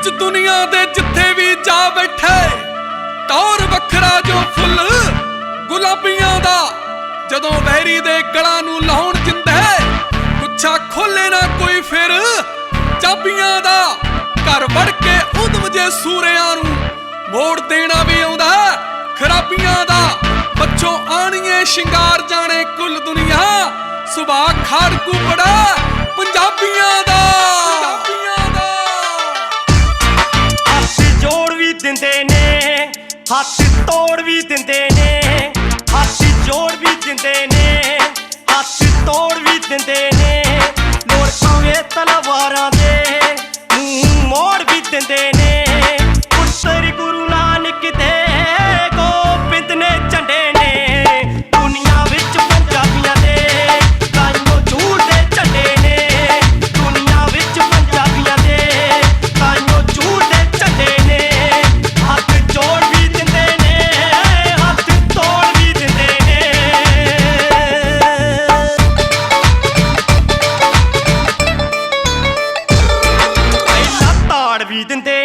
ਵਿੱਚ ਦੁਨੀਆ ਦੇ ਜਿੱਥੇ ਵੀ ਜਾ ਬੈਠੇ ਟੌਰ ਵੱਖਰਾ ਜੋ ਫੁੱਲ ਗੁਲਾਬੀਆਂ ਦਾ, ਜਦੋਂ ਵਹਿਰੀ ਦੇ ਗਲਾਂ ਨੂੰ ਲਾਉਣ ਜਿੰਦੇ ਗੁੱਛਾ ਖੋਲੇ ਨਾ ਕੋਈ ਫਿਰ, ਚਾਬੀਆਂ ਦਾ ਘਰ ਵੜ ਕੇ ਉਦਮ ਜੇ ਸੂਰਿਆਂ ਨੂੰ ਮੋੜ ਦੇਣਾ ਵੀ ਆਉਂਦਾ ਖਰਾਬੀਆਂ ਦਾ ਬੱਚੋਂ ਆਣੀਏ ਸ਼ਿੰਗਾਰ ਜਾਣੇ ਕੁੱਲ ਦੁਨੀਆ ਸੁਭਾ ਖਾੜਕੂ ਬੜਾ, ਪੰਜਾਬੀਆਂ ਦਾ ਨੇ ਹੱਥ ਤੋੜ ਵੀ ਦਿੰਦੇ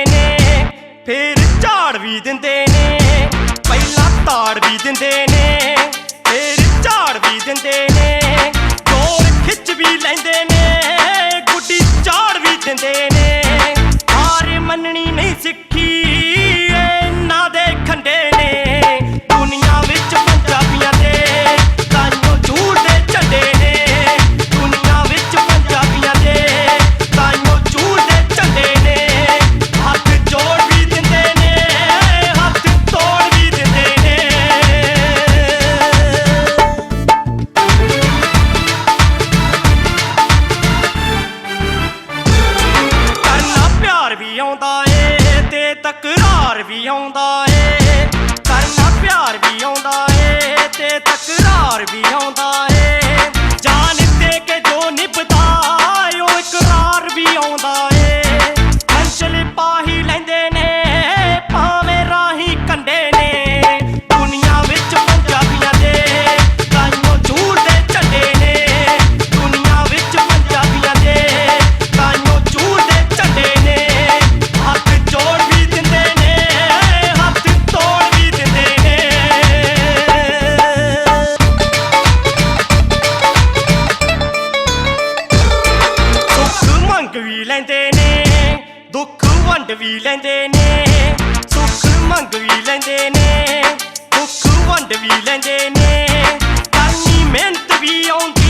ਨੇ। ਫਿਰ ਝਾੜ ਵੀ ਦਿੰਦੇ ਨੇ। ਪਹਿਲਾਂ ਤਾੜ ਵੀ ਦਿੰਦੇ ਨੇ। ਫਿਰ ਝਾੜ ਵੀ ਦਿੰਦੇ ਨੇ। ਤੋੜ ਖਿੱਚ ਵੀ ਲੈਂਦੇ ਨੇ। ਗੁੱਡੀ ਝਾੜ ਵੀ ਦਿੰਦੇ ਨੇ। ਹਾਰ ਮੰਨਣੀ ਨਹੀਂ ਸਿੱਖੀ। ਤਕਰਾਰ ਵੀ ਆਉਂਦਾ ਏ ਕਰਨਾ ਪਿਆਰ ਵੀ ਆਉਂਦਾ ਏ ਤੇ ਤਕਰਾਰ ਵੀ ਆਉਂਦਾ ਏ। ਵੰਡ ਵੀ ਲੈਂਦੇ ਨੇ, ਸੁੱਖ ਮੰਗ ਵੀ ਲੈਂਦੇ ਨੇ ਭੁੱਖ ਵੰਡ ਵੀ ਲੈਂਦੇ ਨੇ। ਕਰਨੀ ਮਿਹਨਤ ਵੀ ਆਉਂਦੀ